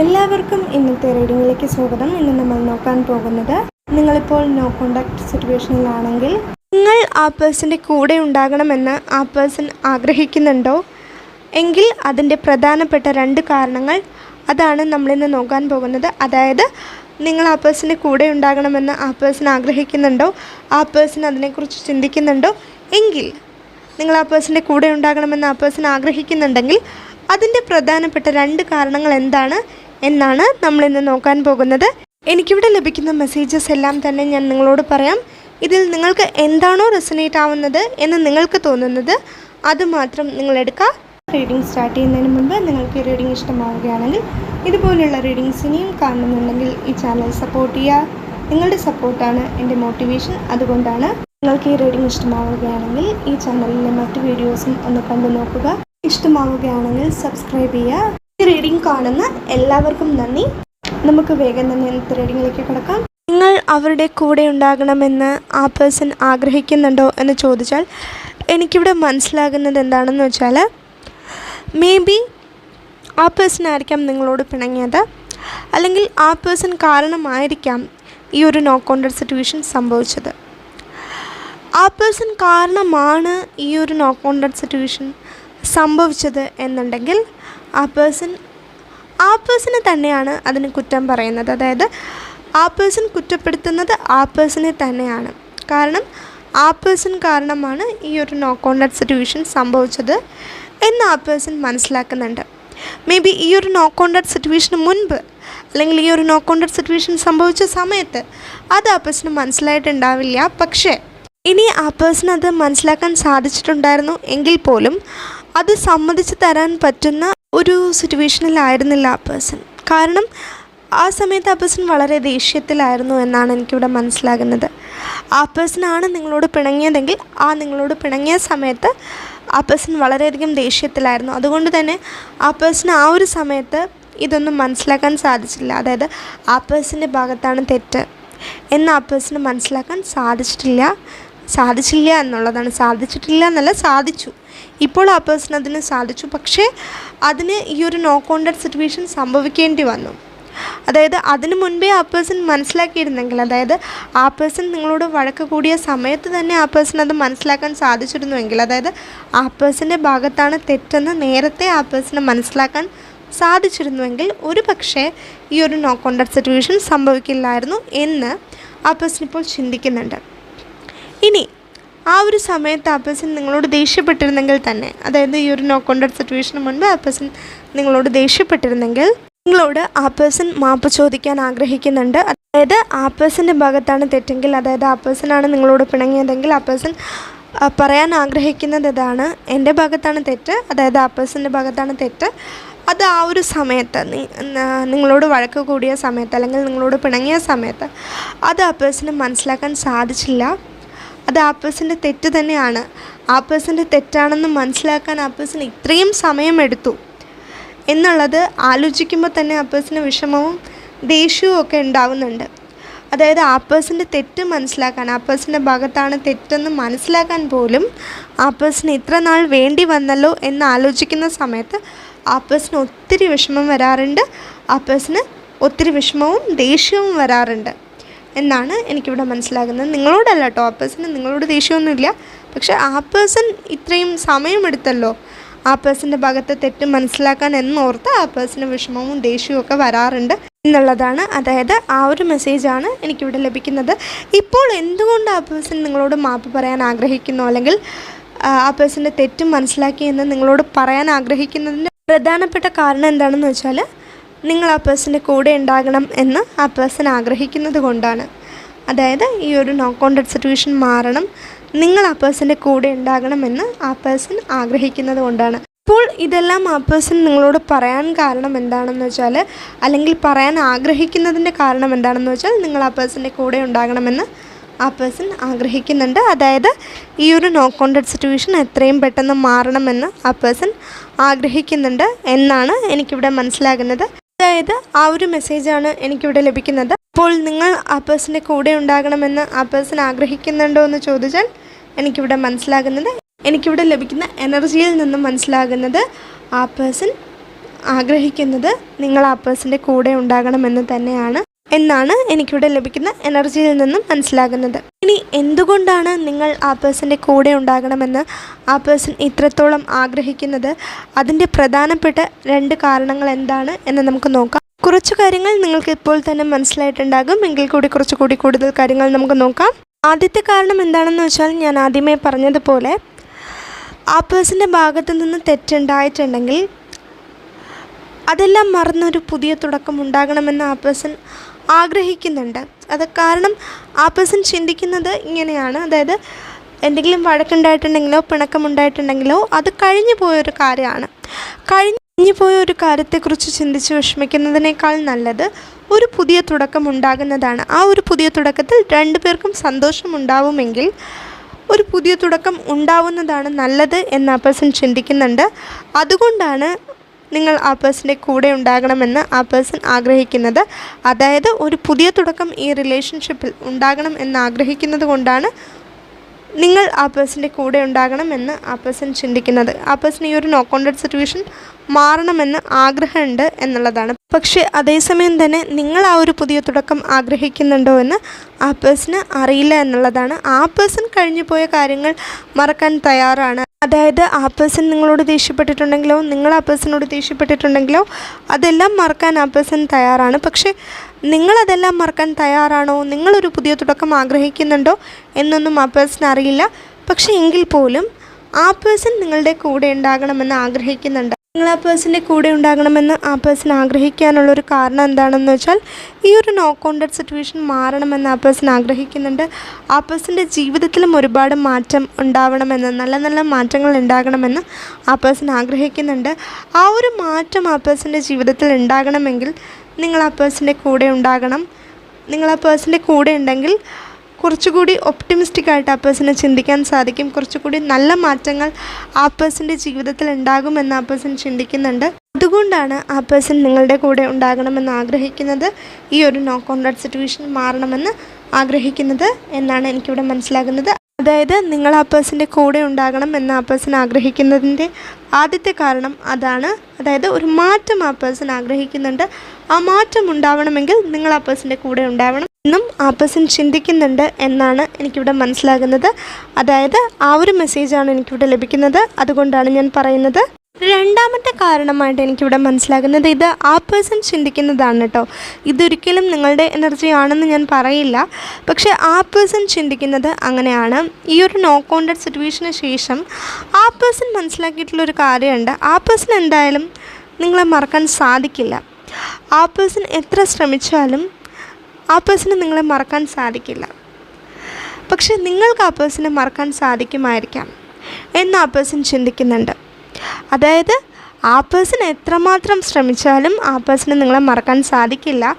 എല്ലാവർക്കും ഇന്നത്തെ റീഡിങ്ങിലേക്ക് സ്വാഗതം. ഇന്ന് നമ്മൾ നോക്കാൻ പോകുന്നത് നിങ്ങളിപ്പോൾ നോ കോണ്ടാക്ട് സിറ്റുവേഷനിലാണെങ്കിൽ നിങ്ങൾ ആ പേഴ്സന്റെ കൂടെ ഉണ്ടാകണമെന്ന് ആ പേഴ്സൺ ആഗ്രഹിക്കുന്നുണ്ടോ? എങ്കിൽ അതിന്റെ പ്രധാനപ്പെട്ട രണ്ട് കാരണങ്ങൾ അതാണ് നമ്മളിന്ന് നോക്കാൻ പോകുന്നത്. അതായത് നിങ്ങൾ ആ പേഴ്സന്റെ കൂടെ ഉണ്ടാകണമെന്ന് ആ പേഴ്സൺ ആഗ്രഹിക്കുന്നുണ്ടോ? ആ പേഴ്സൺ അതിനെക്കുറിച്ച് ചിന്തിക്കുന്നുണ്ടോ? എങ്കിൽ നിങ്ങൾ ആ പേഴ്സന്റെ കൂടെ ഉണ്ടാകണമെന്ന് ആ പേഴ്സൺ ആഗ്രഹിക്കുന്നുണ്ടെങ്കിൽ അതിന്റെ പ്രധാനപ്പെട്ട രണ്ട് കാരണങ്ങൾ എന്താണ്? എന്നാണ് നമ്മളിന്ന് നോക്കാൻ പോകുന്നത്. എനിക്കിവിടെ ലഭിക്കുന്ന മെസ്സേജസ് എല്ലാം തന്നെ ഞാൻ നിങ്ങളോട് പറയാം. ഇതിൽ നിങ്ങൾക്ക് എന്താണോ റെസനേറ്റ് ആവുന്നത് എന്ന് നിങ്ങൾക്ക് തോന്നുന്നത് അത് മാത്രം നിങ്ങൾ എടുക്കുക. റീഡിംഗ് സ്റ്റാർട്ട് ചെയ്യുന്നതിന് മുമ്പ് നിങ്ങൾക്ക് ഈ റീഡിംഗ് ഇഷ്ടമാവുകയാണെങ്കിൽ ഇതുപോലുള്ള റീഡിങ്സ് ഇനിയും കാണുന്നുണ്ടെങ്കിൽ ഈ ചാനൽ സപ്പോർട്ട് ചെയ്യുക. നിങ്ങളുടെ സപ്പോർട്ടാണ് എന്റെ മോട്ടിവേഷൻ അതുകൊണ്ടാണ് നിങ്ങൾക്ക് ഈ റീഡിംഗ് ഇഷ്ടമാവുകയാണെങ്കിൽ ഈ ചാനലിലെ മറ്റ് വീഡിയോസും ഒന്ന് കണ്ടു നോക്കുക. ഇഷ്ടമാവുകയാണെങ്കിൽ സബ്സ്ക്രൈബ് ചെയ്യുക. റീഡിംഗ് കാണുന്ന എല്ലാവർക്കും നന്ദി. നമുക്ക് വേഗം തന്നെ ഇന്നത്തെ റീഡിങ്ങിലേക്ക് കിടക്കാം. നിങ്ങൾ അവരുടെ കൂടെ ഉണ്ടാകണമെന്ന് ആ പേഴ്സൺ ആഗ്രഹിക്കുന്നുണ്ടോ എന്ന് ചോദിച്ചാൽ എനിക്കിവിടെ മനസ്സിലാകുന്നത് എന്താണെന്ന് വെച്ചാൽ മേ ബി ആ പേഴ്സൺ ആയിരിക്കാം നിങ്ങളോട് പിണങ്ങിയത്. അല്ലെങ്കിൽ ആ പേഴ്സൺ കാരണമായിരിക്കാം ഈ ഒരു നോ കോണ്ടർ സിറ്റുവേഷൻ സംഭവിച്ചത്. ആ പേഴ്സൺ കാരണമാണ് ഈ ഒരു നോ കോണ്ടർ സിറ്റുവേഷൻ സംഭവിച്ചത് എന്നുണ്ടെങ്കിൽ ആ പേഴ്സൺ ആ പേഴ്സണെ തന്നെയാണ് അതിന് കുറ്റം പറയുന്നത്. അതായത് ആ പേഴ്സൺ കുറ്റപ്പെടുത്തുന്നത് ആ പേഴ്സണെ തന്നെയാണ്. കാരണം ആ പേഴ്സൺ കാരണമാണ് ഈ ഒരു നോ കോണ്ടാക്ട് സിറ്റുവേഷൻ സംഭവിച്ചത് എന്ന് ആ പേഴ്സൺ മനസ്സിലാക്കുന്നുണ്ട്. മേ ബി ഈ ഒരു നോ കോണ്ടാക്ട് സിറ്റുവേഷന് മുൻപ് അല്ലെങ്കിൽ ഈ ഒരു നോ കോണ്ടാക്ട് സിറ്റുവേഷൻ സംഭവിച്ച സമയത്ത് അത് ആ പേഴ്സണ് മനസ്സിലായിട്ടുണ്ടാവില്ല. പക്ഷേ ഇനി ആ പേഴ്സൺ അത് മനസ്സിലാക്കാൻ സാധിച്ചിട്ടുണ്ടായിരുന്നു എങ്കിൽ പോലും അത് സമ്മതിച്ച് തരാൻ പറ്റുന്ന ഒരു സിറ്റുവേഷനിലായിരുന്നില്ല ആ പേഴ്സൺ കാരണം ആ സമയത്ത് ആ പേഴ്സൺ വളരെ ദേഷ്യത്തിലായിരുന്നു എന്നാണ് എനിക്കിവിടെ മനസ്സിലാകുന്നത്. ആ പേഴ്സണാണ് നിങ്ങളോട് പിണങ്ങിയതെങ്കിൽ ആ നിങ്ങളോട് പിണങ്ങിയ സമയത്ത് ആ പേഴ്സൺ വളരെയധികം ദേഷ്യത്തിലായിരുന്നു. അതുകൊണ്ട് തന്നെ ആ പേഴ്സൺ ആ ഒരു സമയത്ത് ഇതൊന്നും മനസ്സിലാക്കാൻ സാധിച്ചില്ല. അതായത് ആ പേഴ്സന്റെ ഭാഗത്താണ് തെറ്റ്. എന്ന് ആ പേഴ്സണ് മനസ്സിലാക്കാൻ സാധിച്ചിട്ടില്ല. സാധിച്ചില്ല എന്നുള്ളതാണ്. സാധിച്ചിട്ടില്ല എന്നല്ല സാധിച്ചു. ഇപ്പോൾ ആ പേഴ്സൺ അതിന് സാധിച്ചു. പക്ഷേ അതിന് ഈ ഒരു നോ കോണ്ടാക്ട് സിറ്റുവേഷൻ സംഭവിക്കേണ്ടി വന്നു. അതായത് അതിനു മുൻപേ ആ പേഴ്സൺ മനസ്സിലാക്കിയിരുന്നെങ്കിൽ അതായത് ആ പേഴ്സൺ നിങ്ങളോട് വഴക്ക് കൂടിയ സമയത്ത് തന്നെ ആ പേഴ്സൺ അത് മനസ്സിലാക്കാൻ സാധിച്ചിരുന്നുവെങ്കിൽ അതായത് ആ പേഴ്സന്റെ ഭാഗത്താണ് തെറ്റെന്ന് നേരത്തെ ആ പേഴ്സണെ മനസ്സിലാക്കാൻ സാധിച്ചിരുന്നുവെങ്കിൽ ഒരു പക്ഷേ ഈ ഒരു നോ കോണ്ടാക്ട് സിറ്റുവേഷൻ സംഭവിക്കില്ലായിരുന്നു എന്ന് ആ പേഴ്സൺ ഇപ്പോൾ ചിന്തിക്കുന്നുണ്ട്. ഇനി ആ ഒരു സമയത്ത് പേഴ്സൺ നിങ്ങളോട് ദേഷ്യപ്പെട്ടിരുന്നെങ്കിൽ തന്നെ അതായത് ഈ ഒരു നോ കോണ്ടാക്ട് സിറ്റുവേഷന് മുൻപ് പേഴ്സൺ നിങ്ങളോട് ദേഷ്യപ്പെട്ടിരുന്നെങ്കിൽ നിങ്ങളോട് ആ പേഴ്സൺ മാപ്പ് ചോദിക്കാൻ ആഗ്രഹിക്കുന്നുണ്ട്. അതായത് ആ പേഴ്സന്റെ ഭാഗത്താണ് തെറ്റെങ്കിൽ അതായത് ആ പേഴ്സണാണ് നിങ്ങളോട് പിണങ്ങിയതെങ്കിൽ ആ പേഴ്സൺ പറയാൻ ആഗ്രഹിക്കുന്നത് ഇതാണ്. എന്റെ ഭാഗത്താണ് തെറ്റ് അതായത് ആ പേഴ്സന്റെ ഭാഗത്താണ് തെറ്റ്. അത് ആ ഒരു സമയത്ത് നിങ്ങളോട് വഴക്ക് കൂടിയ സമയത്ത് അല്ലെങ്കിൽ നിങ്ങളോട് പിണങ്ങിയ സമയത്ത് അത് ആ പേഴ്സണ് മനസ്സിലാക്കാൻ സാധിച്ചില്ല. അത് ആ പേഴ്സന്റെ തെറ്റ് തന്നെയാണ്. ആ പേഴ്സന്റെ തെറ്റാണെന്ന് മനസ്സിലാക്കാൻ ആ പേഴ്സൺ ഇത്രയും സമയമെടുത്തു. എന്നുള്ളത് ആലോചിക്കുമ്പോൾ തന്നെ ആ പേഴ്സന് വിഷമവും ദേഷ്യവും ഒക്കെ ഉണ്ടാവുന്നുണ്ട്. അതായത് ആ പേഴ്സന്റെ തെറ്റ് മനസ്സിലാക്കാൻ ആ പേഴ്സന്റെ ഭാഗത്താണ് തെറ്റെന്ന് മനസ്സിലാക്കാൻ പോലും ആ പേഴ്സൺ ഇത്ര നാൾ വേണ്ടി വന്നല്ലോ എന്ന് ആലോചിക്കുന്ന സമയത്ത് ആ പേഴ്സണ് ഒത്തിരി വിഷമം വരാറുണ്ട്. ആ പേഴ്സന് ഒത്തിരി വിഷമവും ദേഷ്യവും വരാറുണ്ട്. എന്നാണ് എനിക്കിവിടെ മനസ്സിലാകുന്നത്. നിങ്ങളോടല്ല കേട്ടോ ആ പേഴ്സണ് നിങ്ങളോട് ദേഷ്യമൊന്നുമില്ല. പക്ഷെ ആ പേഴ്സൺ ഇത്രയും സമയമെടുത്തല്ലോ. ആ പേഴ്സന്റെ ഭാഗത്തെ തെറ്റ് മനസ്സിലാക്കാൻ എന്നോർത്ത് ആ പേഴ്സന് വിഷമവും ദേഷ്യവും ഒക്കെ വരാറുണ്ട് എന്നുള്ളതാണ്. അതായത് ആ ഒരു മെസ്സേജാണ് എനിക്കിവിടെ ലഭിക്കുന്നത്. ഇപ്പോൾ എന്തുകൊണ്ട് ആ പേഴ്സൺ നിങ്ങളോട് മാപ്പ് പറയാൻ ആഗ്രഹിക്കുന്നു? അല്ലെങ്കിൽ ആ, പേഴ്സന്റെ തെറ്റ് മനസ്സിലാക്കി എന്ന് നിങ്ങളോട് പറയാൻ ആഗ്രഹിക്കുന്നതിന്റെ പ്രധാനപ്പെട്ട കാരണം എന്താണെന്ന് വെച്ചാൽ നിങ്ങൾ ആ പേഴ്സന്റെ കൂടെ ഉണ്ടാകണം എന്ന് ആ പേഴ്സൺ ആഗ്രഹിക്കുന്നത് കൊണ്ടാണ്. അതായത് ഈ ഒരു നോ കോണ്ടക്ട് സിറ്റുവേഷൻ മാറണം. നിങ്ങൾ ആ പേഴ്സന്റെ കൂടെ ഉണ്ടാകണമെന്ന് ആ പേഴ്സൺ ആഗ്രഹിക്കുന്നത് കൊണ്ടാണ്. ഇപ്പോൾ ഇതെല്ലാം ആ പേഴ്സൺ നിങ്ങളോട് പറയാൻ കാരണം എന്താണെന്ന് വെച്ചാൽ അല്ലെങ്കിൽ പറയാൻ ആഗ്രഹിക്കുന്നതിന്റെ കാരണം എന്താണെന്ന് വെച്ചാൽ നിങ്ങൾ ആ പേഴ്സന്റെ കൂടെ ഉണ്ടാകണമെന്ന് ആ പേഴ്സൺ ആഗ്രഹിക്കുന്നുണ്ട്. അതായത് ഈ ഒരു നോ കോണ്ടക്ട് സിറ്റുവേഷൻ എത്രയും പെട്ടെന്ന് മാറണമെന്ന് ആ പേഴ്സൺ ആഗ്രഹിക്കുന്നുണ്ട് എന്നാണ് എനിക്കിവിടെ മനസ്സിലാകുന്നത്. അതായത് ആ ഒരു മെസ്സേജാണ് എനിക്കിവിടെ ലഭിക്കുന്നത്. അപ്പോൾ നിങ്ങൾ ആ പേഴ്സന്റെ കൂടെ ഉണ്ടാകണമെന്ന് ആ പേഴ്സൺ ആഗ്രഹിക്കുന്നുണ്ടോ എന്ന് ചോദിച്ചാൽ എനിക്കിവിടെ മനസ്സിലാകുന്നത് എനിക്കിവിടെ ലഭിക്കുന്ന എനർജിയിൽ നിന്നും മനസ്സിലാകുന്നത് ആ പേഴ്സൺ ആഗ്രഹിക്കുന്നത് നിങ്ങൾ ആ പേഴ്സന്റെ കൂടെ ഉണ്ടാകണമെന്ന് തന്നെയാണ്. എന്നാണ് എനിക്കിവിടെ ലഭിക്കുന്ന എനർജിയിൽ നിന്നും മനസ്സിലാകുന്നത്. ഇനി എന്തുകൊണ്ടാണ് നിങ്ങൾ ആ പേഴ്സന്റെ കൂടെ ഉണ്ടാകണമെന്ന് ആ പേഴ്സൺ ഇത്രത്തോളം ആഗ്രഹിക്കുന്നത്? അതിന്റെ പ്രധാനപ്പെട്ട രണ്ട് കാരണങ്ങൾ എന്താണ് എന്ന് നമുക്ക് നോക്കാം. കുറച്ച് കാര്യങ്ങൾ നിങ്ങൾക്ക് ഇപ്പോൾ തന്നെ മനസ്സിലായിട്ടുണ്ടാകും. എങ്കിൽ കൂടി കുറച്ച് കൂടി കൂടുതൽ കാര്യങ്ങൾ നമുക്ക് നോക്കാം. ആദ്യത്തെ കാരണം എന്താണെന്ന് വെച്ചാൽ ഞാൻ ആദ്യമേ പറഞ്ഞതുപോലെ ആ പേഴ്സന്റെ ഭാഗത്തു നിന്ന് തെറ്റുണ്ടായിട്ടുണ്ടെങ്കിൽ അതെല്ലാം മറന്നൊരു പുതിയ തുടക്കം ഉണ്ടാകണമെന്ന് ആ പേഴ്സൺ ആഗ്രഹിക്കുന്നുണ്ട്. അത് കാരണം ആ പേഴ്സൺ ചിന്തിക്കുന്നത് ഇങ്ങനെയാണ്. അതായത് എന്തെങ്കിലും വഴക്കുണ്ടായിട്ടുണ്ടെങ്കിലോ പിണക്കമുണ്ടായിട്ടുണ്ടെങ്കിലോ അത് കഴിഞ്ഞു പോയൊരു കാര്യമാണ്. കഴിഞ്ഞു പോയ ഒരു കാര്യത്തെക്കുറിച്ച് ചിന്തിച്ച് വിഷമിക്കുന്നതിനേക്കാൾ നല്ലത് ഒരു പുതിയ തുടക്കം ഉണ്ടാകുന്നതാണ്. ആ ഒരു പുതിയ തുടക്കത്തിൽ രണ്ടു പേർക്കും സന്തോഷമുണ്ടാവുമെങ്കിൽ ഒരു പുതിയ തുടക്കം ഉണ്ടാവുന്നതാണ് നല്ലത് എന്ന് ആ പേഴ്സൺ ചിന്തിക്കുന്നുണ്ട്. അതുകൊണ്ടാണ് നിങ്ങൾ ആ പേഴ്സന്റെ കൂടെ ഉണ്ടാകണമെന്ന് ആ പേഴ്സൺ ആഗ്രഹിക്കുന്നത്. അതായത് ഒരു പുതിയ തുടക്കം ഈ റിലേഷൻഷിപ്പിൽ ഉണ്ടാകണം എന്ന് ആഗ്രഹിക്കുന്നത് കൊണ്ടാണ് നിങ്ങൾ ആ പേഴ്സന്റെ കൂടെ ഉണ്ടാകണമെന്ന് ആ പേഴ്സൺ ചിന്തിക്കുന്നത്. ആ പേഴ്സൺ ഈ ഒരു നോ കോണ്ടാക്ട് സിറ്റുവേഷൻ മാറണമെന്ന് ആഗ്രഹമുണ്ട് എന്നുള്ളതാണ് പക്ഷേ അതേസമയം തന്നെ നിങ്ങൾ ആ ഒരു പുതിയ തുടക്കം ആഗ്രഹിക്കുന്നുണ്ടോ എന്ന് ആ പേഴ്സണ് അറിയില്ല എന്നുള്ളതാണ്. ആ പേഴ്സൺ കഴിഞ്ഞു പോയ കാര്യങ്ങൾ മറക്കാൻ തയ്യാറാണ്. അതായത് ആ പേഴ്സൺ നിങ്ങളോട് ദേഷ്യപ്പെട്ടിട്ടുണ്ടെങ്കിലോ നിങ്ങൾ ആ പേഴ്സണോട് ദേഷ്യപ്പെട്ടിട്ടുണ്ടെങ്കിലോ അതെല്ലാം മറക്കാൻ ആ പേഴ്സൺ തയ്യാറാണ്. പക്ഷേ നിങ്ങളതെല്ലാം മറക്കാൻ തയ്യാറാണോ? നിങ്ങളൊരു പുതിയ തുടക്കം ആഗ്രഹിക്കുന്നുണ്ടോ എന്നൊന്നും ആ പേഴ്സൺ അറിയില്ല. പക്ഷേ എങ്കിൽ പോലും ആ പേഴ്സൺ നിങ്ങളുടെ കൂടെ ഉണ്ടാകണമെന്ന് ആഗ്രഹിക്കുന്നുണ്ട്. നിങ്ങൾ ആ പേഴ്സന്റെ കൂടെ ഉണ്ടാകണമെന്ന് ആ പേഴ്സൺ ആഗ്രഹിക്കാനുള്ളൊരു കാരണം എന്താണെന്ന് വെച്ചാൽ ഈ ഒരു നോ കോണ്ടാക്ട് സിറ്റുവേഷൻ മാറണമെന്ന് ആ പേഴ്സൺ ആഗ്രഹിക്കുന്നുണ്ട്. ആ പേഴ്സന്റെ ജീവിതത്തിലും ഒരുപാട് മാറ്റം ഉണ്ടാവണമെന്ന് നല്ല നല്ല മാറ്റങ്ങൾ ഉണ്ടാകണമെന്ന് ആ പേഴ്സൺ ആഗ്രഹിക്കുന്നുണ്ട്. ആ ഒരു മാറ്റം ആ പേഴ്സന്റെ ജീവിതത്തിൽ ഉണ്ടാകണമെങ്കിൽ നിങ്ങൾ ആ പേഴ്സന്റെ കൂടെ ഉണ്ടാകണം. നിങ്ങൾ ആ പേഴ്സന്റെ കൂടെ ഉണ്ടെങ്കിൽ കുറച്ചുകൂടി ഒപ്റ്റിമിസ്റ്റിക് ആയിട്ട് ആ പേഴ്സണെ ചിന്തിക്കാൻ സാധിക്കും. കുറച്ചുകൂടി നല്ല മാറ്റങ്ങൾ ആ പേഴ്സന്റെ ജീവിതത്തിൽ ഉണ്ടാകുമെന്ന് ആ പേഴ്സൺ ചിന്തിക്കുന്നുണ്ട്. അതുകൊണ്ടാണ് ആ പേഴ്സൺ നിങ്ങളുടെ കൂടെ ഉണ്ടാകണമെന്ന് ആഗ്രഹിക്കുന്നത്. ഈ ഒരു നോ കോൺടാക്ട് സിറ്റുവേഷൻ മാറണമെന്ന് ആഗ്രഹിക്കുന്നത് എന്നാണ് എനിക്കിവിടെ മനസ്സിലാകുന്നത്. അതായത് നിങ്ങൾ ആ പേഴ്സന്റെ കൂടെ ഉണ്ടാകണം എന്ന് ആ പേഴ്സൺ ആഗ്രഹിക്കുന്നതിന്റെ ആദ്യത്തെ കാരണം അതാണ്. അതായത് ഒരു മാറ്റം ആ പേഴ്സൺ ആഗ്രഹിക്കുന്നുണ്ട്. ആ മാറ്റം ഉണ്ടാവണമെങ്കിൽ നിങ്ങൾ ആ പേഴ്സന്റെ കൂടെ ഉണ്ടാവണം. എന്നും ആ പേഴ്സൺ ചിന്തിക്കുന്നുണ്ട് എന്നാണ് എനിക്കിവിടെ മനസ്സിലാകുന്നത്. അതായത് ആ ഒരു മെസ്സേജാണ് എനിക്കിവിടെ ലഭിക്കുന്നത്. അതുകൊണ്ടാണ് ഞാൻ പറയുന്നത്. രണ്ടാമത്തെ കാരണമായിട്ട് എനിക്കിവിടെ മനസ്സിലാകുന്നത് ഇത് ആ പേഴ്സൺ ചിന്തിക്കുന്നതാണ് കേട്ടോ. ഇതൊരിക്കലും നിങ്ങളുടെ എനർജി ആണെന്ന് ഞാൻ പറയില്ല. പക്ഷേ ആ പേഴ്സൺ ചിന്തിക്കുന്നത് അങ്ങനെയാണ്. ഈ ഒരു നോ കോണ്ടാക്ട് സിറ്റുവേഷന് ശേഷം ആ പേഴ്സൺ മനസ്സിലാക്കിയിട്ടുള്ളൊരു കാര്യമുണ്ട്. ആ പേഴ്സൺ എന്തായാലും നിങ്ങളെ മറക്കാൻ സാധിക്കില്ല. ആ പേഴ്സൺ എത്ര ശ്രമിച്ചാലും ആ പേഴ്സണെ നിങ്ങളെ മറക്കാൻ സാധിക്കില്ല. പക്ഷെ നിങ്ങൾക്ക് ആ പേഴ്സണെ മറക്കാൻ സാധിക്കുമായിരിക്കാം എന്ന് ആ പേഴ്സൺ ചിന്തിക്കുന്നുണ്ട്. അതായത് ആ പേഴ്സൺ എത്രമാത്രം ശ്രമിച്ചാലും ആ പേഴ്സണെ നിങ്ങളെ മറക്കാൻ സാധിക്കില്ല.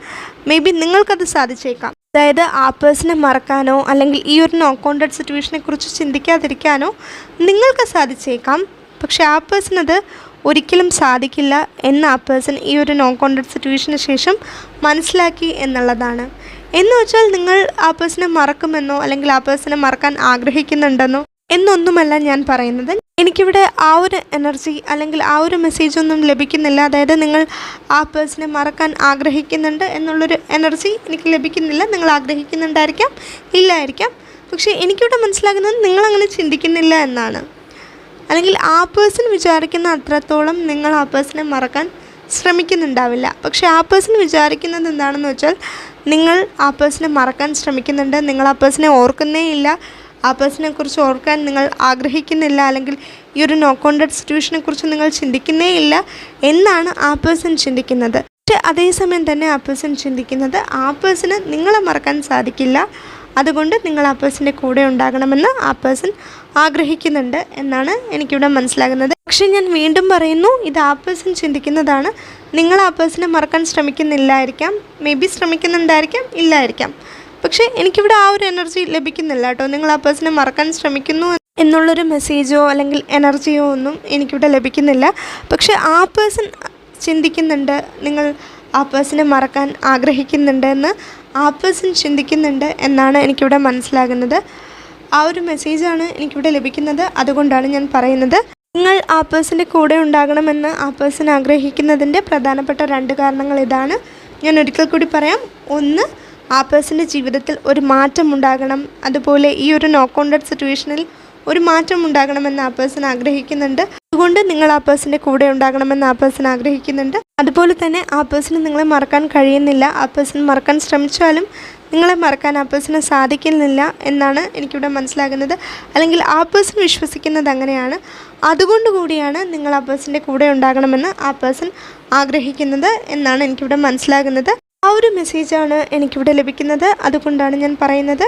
മേ ബി നിങ്ങൾക്കത് സാധിച്ചേക്കാം. അതായത് ആ പേഴ്സണെ മറക്കാനോ അല്ലെങ്കിൽ ഈ ഒരു നോ കോണ്ടഡ് സിറ്റുവേഷനെ കുറിച്ച് ചിന്തിക്കാതിരിക്കാനോ നിങ്ങൾക്ക് സാധിച്ചേക്കാം. പക്ഷേ ആ അത് ഒരിക്കലും സാധിക്കില്ല എന്ന് ആ പേഴ്സൺ ഈ ഒരു നോ കോണ്ടഡ് സിറ്റുവേഷന് ശേഷം മനസ്സിലാക്കി എന്നുള്ളതാണ്. എന്ന് വെച്ചാൽ നിങ്ങൾ ആ പേഴ്സണെ മറക്കുമെന്നോ അല്ലെങ്കിൽ ആ പേഴ്സണെ മറക്കാൻ ആഗ്രഹിക്കുന്നുണ്ടെന്നോ എന്നൊന്നുമല്ല ഞാൻ പറയുന്നത്. എനിക്കിവിടെ ആ ഒരു എനർജി അല്ലെങ്കിൽ ആ ഒരു മെസ്സേജ് ഒന്നും ലഭിക്കുന്നില്ല. അതായത് നിങ്ങൾ ആ പേഴ്സണെ മറക്കാൻ ആഗ്രഹിക്കുന്നുണ്ട് എന്നുള്ളൊരു എനർജി എനിക്ക് ലഭിക്കുന്നില്ല. നിങ്ങൾ ആഗ്രഹിക്കുന്നുണ്ടായിരിക്കാം ഇല്ലായിരിക്കാം. പക്ഷേ എനിക്കിവിടെ മനസ്സിലാകുന്നത് നിങ്ങളങ്ങനെ ചിന്തിക്കുന്നില്ല എന്നാണ്. അല്ലെങ്കിൽ ആ പേഴ്സൺ വിചാരിക്കുന്ന അത്രത്തോളം നിങ്ങൾ ആ പേഴ്സണെ മറക്കാൻ ശ്രമിക്കുന്നുണ്ടാവില്ല. പക്ഷേ ആ പേഴ്സൺ വിചാരിക്കുന്നത് എന്താണെന്ന് വെച്ചാൽ നിങ്ങൾ ആ പേഴ്സണെ മറക്കാൻ ശ്രമിക്കുന്നുണ്ട്. നിങ്ങൾ ആ പേഴ്സണെ ഓർക്കുന്നേ ഇല്ല. ആ പേഴ്സണെ കുറിച്ച് ഓർക്കാൻ നിങ്ങൾ ആഗ്രഹിക്കുന്നില്ല. അല്ലെങ്കിൽ ഈ ഒരു നോ കോൺടാക്ട് സിറ്റുവേഷനെ കുറിച്ച് നിങ്ങൾ ചിന്തിക്കുന്നേ ഇല്ല എന്നാണ് ആ പേഴ്സൺ ചിന്തിക്കുന്നത്. പക്ഷേ അതേസമയം തന്നെ ആ പേഴ്സൺ ചിന്തിക്കുന്നത് ആ പേഴ്സണ് നിങ്ങളെ മറക്കാൻ സാധിക്കില്ല. അതുകൊണ്ട് നിങ്ങൾ ആ പേഴ്സന്റെ കൂടെ ഉണ്ടാകണമെന്ന് ആ പേഴ്സൺ ആഗ്രഹിക്കുന്നുണ്ട് എന്നാണ് എനിക്കിവിടെ മനസ്സിലാകുന്നത്. പക്ഷെ ഞാൻ വീണ്ടും പറയുന്നു ഇത് ആ പേഴ്സൺ ചിന്തിക്കുന്നതാണ്. നിങ്ങൾ ആ പേഴ്സണെ മറക്കാൻ ശ്രമിക്കുന്നില്ലായിരിക്കാം. മേ ബി ശ്രമിക്കുന്നുണ്ടായിരിക്കാം ഇല്ലായിരിക്കാം. പക്ഷേ എനിക്കിവിടെ ആ ഒരു എനർജി ലഭിക്കുന്നില്ല കേട്ടോ. നിങ്ങൾ ആ പേഴ്സണെ മറക്കാൻ ശ്രമിക്കുന്നു എന്നുള്ളൊരു മെസ്സേജോ അല്ലെങ്കിൽ എനർജിയോ ഒന്നും എനിക്കിവിടെ ലഭിക്കുന്നില്ല. പക്ഷേ ആ പേഴ്സൺ ചിന്തിക്കുന്നുണ്ട് നിങ്ങൾ ആ പേഴ്സണെ മറക്കാൻ ആഗ്രഹിക്കുന്നുണ്ട് എന്ന്. ആ പേഴ്സൺ ചിന്തിക്കുന്നുണ്ട് എന്നാണ് എനിക്കിവിടെ മനസ്സിലാകുന്നത്. ആ ഒരു മെസ്സേജാണ് എനിക്കിവിടെ ലഭിക്കുന്നത്. അതുകൊണ്ടാണ് ഞാൻ പറയുന്നത്. നിങ്ങൾ ആ പേഴ്സന്റെ കൂടെ ഉണ്ടാകണമെന്ന് ആ പേഴ്സൺ ആഗ്രഹിക്കുന്നതിന്റെ പ്രധാനപ്പെട്ട രണ്ട് കാരണങ്ങൾ ഇതാണ്. ഞാൻ ഒരിക്കൽ കൂടി പറയാം. ഒന്ന് ആ പേഴ്സന്റെ ജീവിതത്തിൽ ഒരു മാറ്റം ഉണ്ടാകണം. അതുപോലെ ഈ ഒരു നോ കോൺടാക്ട് സിറ്റുവേഷനിൽ ഒരു മാറ്റം ഉണ്ടാകണമെന്ന് ആ പേഴ്സൺ ആഗ്രഹിക്കുന്നുണ്ട്. അതുകൊണ്ട് നിങ്ങൾ ആ പേഴ്സന്റെ കൂടെ ഉണ്ടാകണമെന്ന് ആ പേഴ്സൺ ആഗ്രഹിക്കുന്നുണ്ട്. അതുപോലെ തന്നെ ആ പേഴ്സണ് നിങ്ങളെ മറക്കാൻ കഴിയുന്നില്ല. ആ പേഴ്സൺ മറക്കാൻ ശ്രമിച്ചാലും നിങ്ങളെ മറക്കാൻ ആ പേഴ്സണ് സാധിക്കുന്നില്ല എന്നാണ് എനിക്കിവിടെ മനസ്സിലാകുന്നത്. അല്ലെങ്കിൽ ആ പേഴ്സൺ വിശ്വസിക്കുന്നത് അങ്ങനെയാണ്. അതുകൊണ്ട് കൂടിയാണ് നിങ്ങൾ ആ പേഴ്സന്റെ കൂടെ ഉണ്ടാകണമെന്ന് ആ പേഴ്സൺ ആഗ്രഹിക്കുന്നത് എന്നാണ് എനിക്കിവിടെ മനസ്സിലാകുന്നത്. ആ ഒരു മെസ്സേജാണ് എനിക്കിവിടെ ലഭിക്കുന്നത്. അതുകൊണ്ടാണ് ഞാൻ പറയുന്നത്.